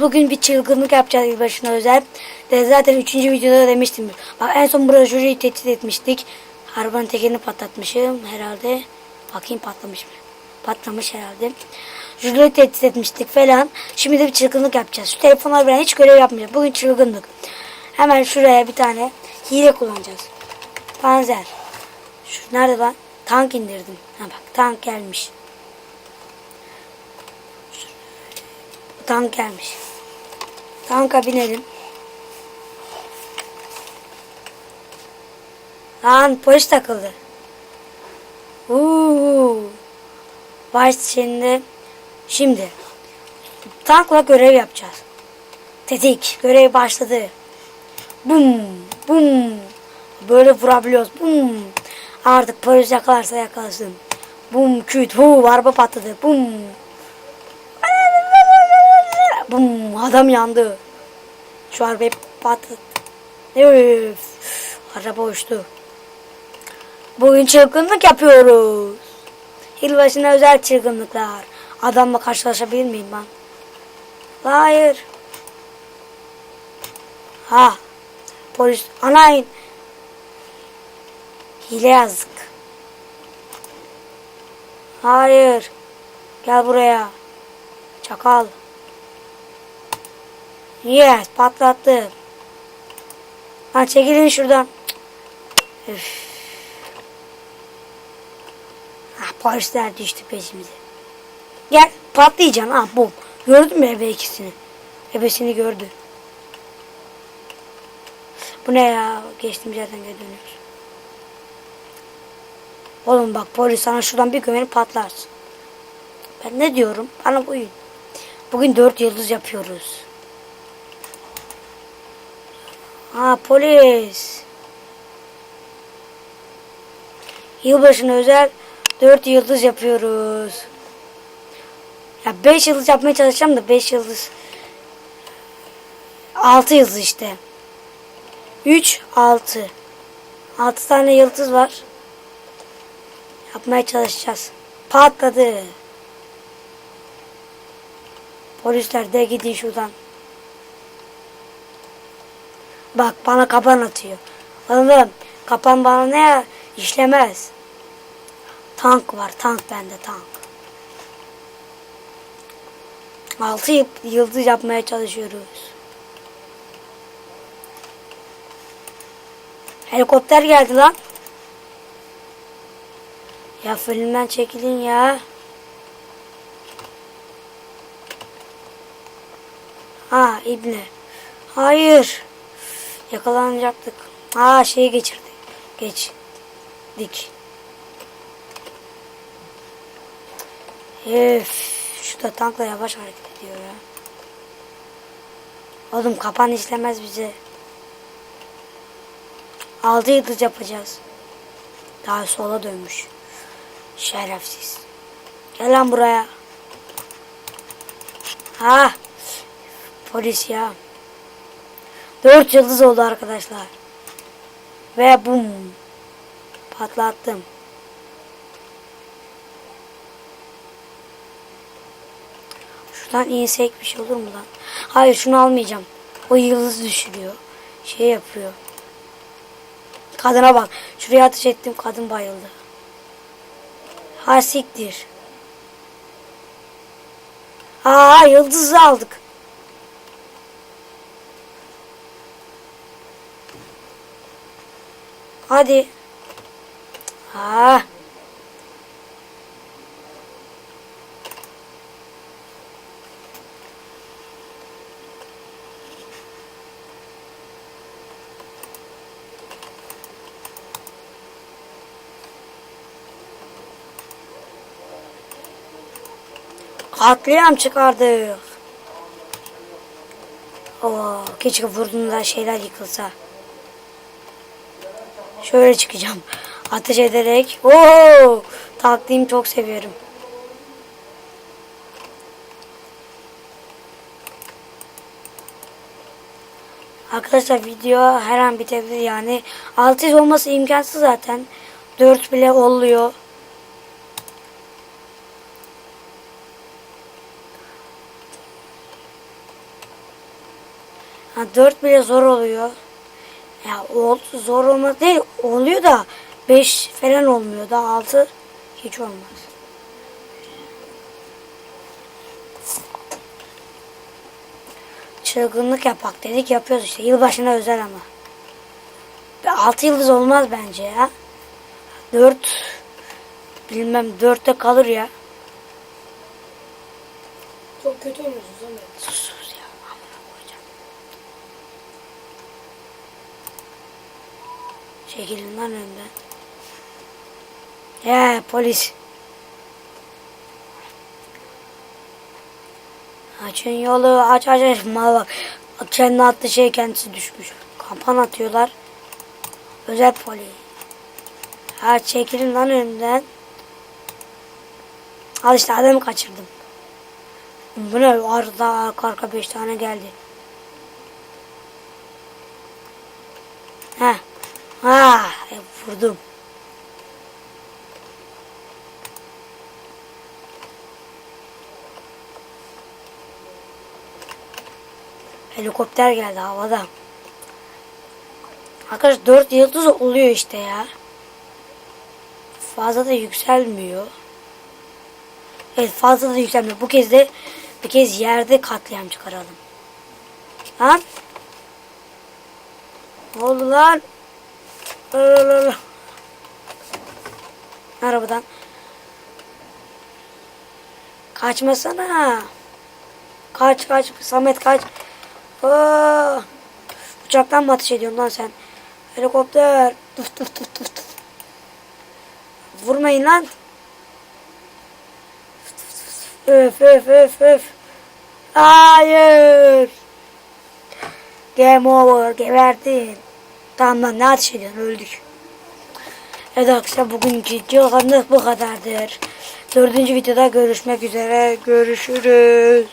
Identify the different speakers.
Speaker 1: bugün bir çılgınlık yapacağız yılbaşına özel. De zaten 3. videoda demiştim. Bak en son jüriyi tehdit etmiştik. Arabanın tekerini patlatmışım herhalde. Bakayım patlamış mı? Patlamış herhalde. Jüriyi tehdit etmiştik falan. Şimdi de bir çılgınlık yapacağız. Şu telefonlar ben hiç görev yapmayacağım. Bugün çılgınlık. Hemen şuraya bir tane hile kullanacağız. Panzer. Şu nerede lan? Tank indirdim. Ha bak tank gelmiş. Tank gelmiş. Tanka binelim. Lan polis takıldı. Uuu. Baş şimdi. Şimdi. Tankla görev yapacağız. Tetik. Görev başladı. Bum. Bum. Böyle vurabiliyoruz. Bum. Artık polis yakalarsa yakalasın. Bum küt. Hu. Araba patladı. Bum. Bum adam yandı. Şu arabayı patladı. Öf. Araba uçtu. Bugün çılgınlık yapıyoruz. Yılbaşına özel çılgınlıklar. Adamla karşılaşabilir miyim ben? Hayır. Ha. Polis. Anayın. Hile yazdık. Hayır. Gel buraya. Çakal. Yes patlattı. Lan çekilin şuradan. Ha, polisler düştü peşimize. Gel patlayacaksın ha bum. Gördün mü ebe ikisini? Ebesini gördü. Bu ne ya? Geçtim zaten geri dönüyoruz. Oğlum bak polis sana şuradan bir gömerip patlarsın. Ben ne diyorum? Bana uyun. Bugün dört yıldız yapıyoruz. Ha polis. Yılbaşına özel 4 yıldız yapıyoruz. Ya 5 yıldız yapmaya çalışacağım da 5 yıldız 6 yıldız işte. 3 6 6 tane yıldız var. Yapmaya çalışacağız. Patladı. Polisler de gidin şuradan. Bak bana kapan atıyor. Oğlum kapan bana ne işlemez. Tank var tank bende tank. Altı yıl- yıldız yapmaya çalışıyoruz. Helikopter geldi lan. Ya filmden çekilin ya. Ha ibne. Hayır. Yakalanacaktık. Aa şeyi geçirdik. Geçtik. Üf. Şu da tankla yavaş hareket ediyor ya. Oğlum kapan işlemez bize. Altı yıldız yapacağız. Daha sola dönmüş. Şerefsiz. Gel lan buraya. Ha. Polis ya. Dört yıldız oldu arkadaşlar. Ve bum. Patlattım. Şuradan insek bir şey olur mu lan? Hayır şunu almayacağım. O yıldız düşürüyor. Şey yapıyor. Kadına bak. Şuraya ateş ettim. Kadın bayıldı. Ha siktir. Aa yıldızı aldık. Hadi. Ha. Katliam çıkardık. Oo, keşke vurduğunda şeyler yıkılsa. Şöyle çıkacağım. Ateş ederek. Oo! Taktiğimi çok seviyorum. Arkadaşlar video her an bitebilir yani. 600 olması imkansız zaten. 4 bile oluyor. Ha, 4 bile zor oluyor. Ya ol, zor olmaz değil. Oluyor da 5 falan olmuyor da 6 hiç olmaz. Çılgınlık yapak dedik yapıyoruz işte. Yılbaşına özel ama. 6 yıldız olmaz bence ya. 4 bilmem 4'te kalır ya.
Speaker 2: Çok kötü oynuyorsun Samet.
Speaker 1: Çekilin lan önden. He polis. Açın yolu aç aç aç. Mal bak. Kendi attığı şey kendisi düşmüş. Kampan atıyorlar. Özel polis. Ha çekilin lan önümden. Al işte adamı kaçırdım. Bu ne? Arda arka arka beş tane geldi. Ha. Ha. E, vurdum. Helikopter geldi havada. Arkadaş 4 yıldız oluyor işte ya. Fazla da yükselmiyor. Evet fazla da yükselmiyor. Bu kez de bir kez yerde katliam çıkaralım. Lan. Ne oldu lan? Arabadan. Kaçmasana. Kaç kaç. Samet kaç. Aa, uçaktan mı ateş ediyorsun lan sen? Helikopter. Tuf tuf tuf tuf tuf. Vurmayın lan. Öf öf öf öf. Hayır. Game over. Geberdin. Tamam lan ne ateş ediyorsun öldük. Evet arkadaşlar bugünkü videolarımız bu kadardır. Dördüncü videoda görüşmek üzere. Görüşürüz.